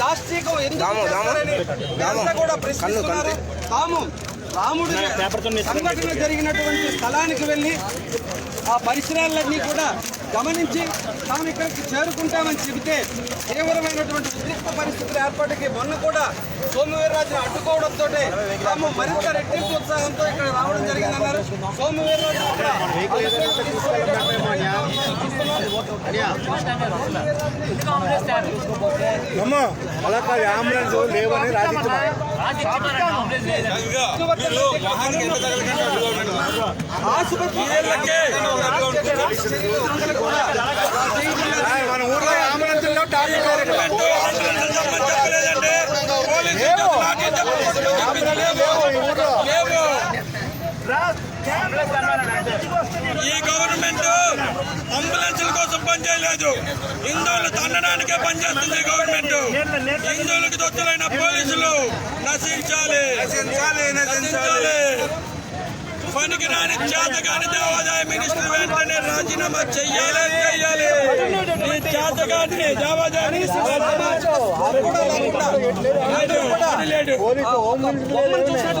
దాష్టీకం ఎందుకు కూడా ప్రశ్నిస్తున్నారు. తాము రాముడు సంఘటన జరిగినటువంటి స్థలానికి వెళ్ళి ఆ పరిసరాలన్నీ కూడా గమనించి తాము ఇక్కడికి చేరుకుంటామని చెబితే తీవ్రమైనటువంటి ఉద్రిక్త పరిస్థితులు ఏర్పాటుకి మొన్న కూడా సోమవీర్రాజును అడ్డుకోవడంతో తాము మరింత రెట్టింపు ఉత్సాహంతో ఇక్కడ రావడం జరిగిందన్నారు. సోమవీర్రాజు అమ్మా అలా కాదు అంబులెన్స్ లేవని రాజిస్తున్నాయి మన ఊర్లో అంబులెన్స్ ఈ గవర్నమెంట్ అంబులెన్స్ పనిచేయలేదు. హిందువులు తన్నడానికే పనిచేస్తుంది గవర్నమెంట్. హిందువులకు దొత్తులైన పోలీసులు నశించాలి. నశించాలి. పనికి రాని చేతగాని దేవాదాయ మినిస్టర్ వెంటనే రాజీనామా చెయ్యాలి చెయ్యాలి. ఈ చేతగాని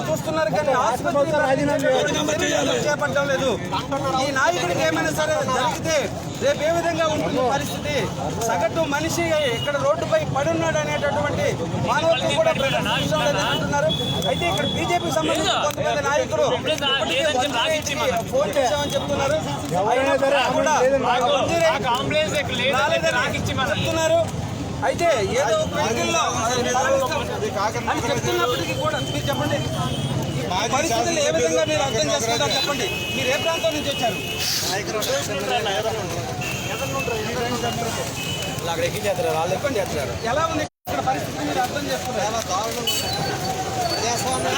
చూస్తున్నారు కానీ ఆసుపత్రి చేపట్టడం లేదు ఈ నాయకుడికి ఏమైనా సరే జరిగితే రేపు ఏ విధంగా ఉంటుంది పరిస్థితి సగటు మనిషి ఇక్కడ రోడ్డుపై పడున్నాడు అనేటటువంటి మానవత్వం కూడా అయితే ఇక్కడ బీజేపీ సంబంధించిన కొంతమంది నాయకులు ఫోన్ చేశామని చెప్తున్నారు. చెప్తున్నారు. అయితే ఏదో వెహికల్లో అని చెప్తున్నప్పటికీ కూడా మీరు చెప్పండి. ఈ పరిస్థితులు ఏ విధంగా మీరు అర్థం చేసుకుంటారు చెప్పండి. మీరు ఏ ప్రాంతం నుంచి వచ్చారు? చెప్పండి ఎలా ఉంది? పరిస్థితిని మీరు అర్థం చేస్తున్నారు ప్రజాస్వామ్య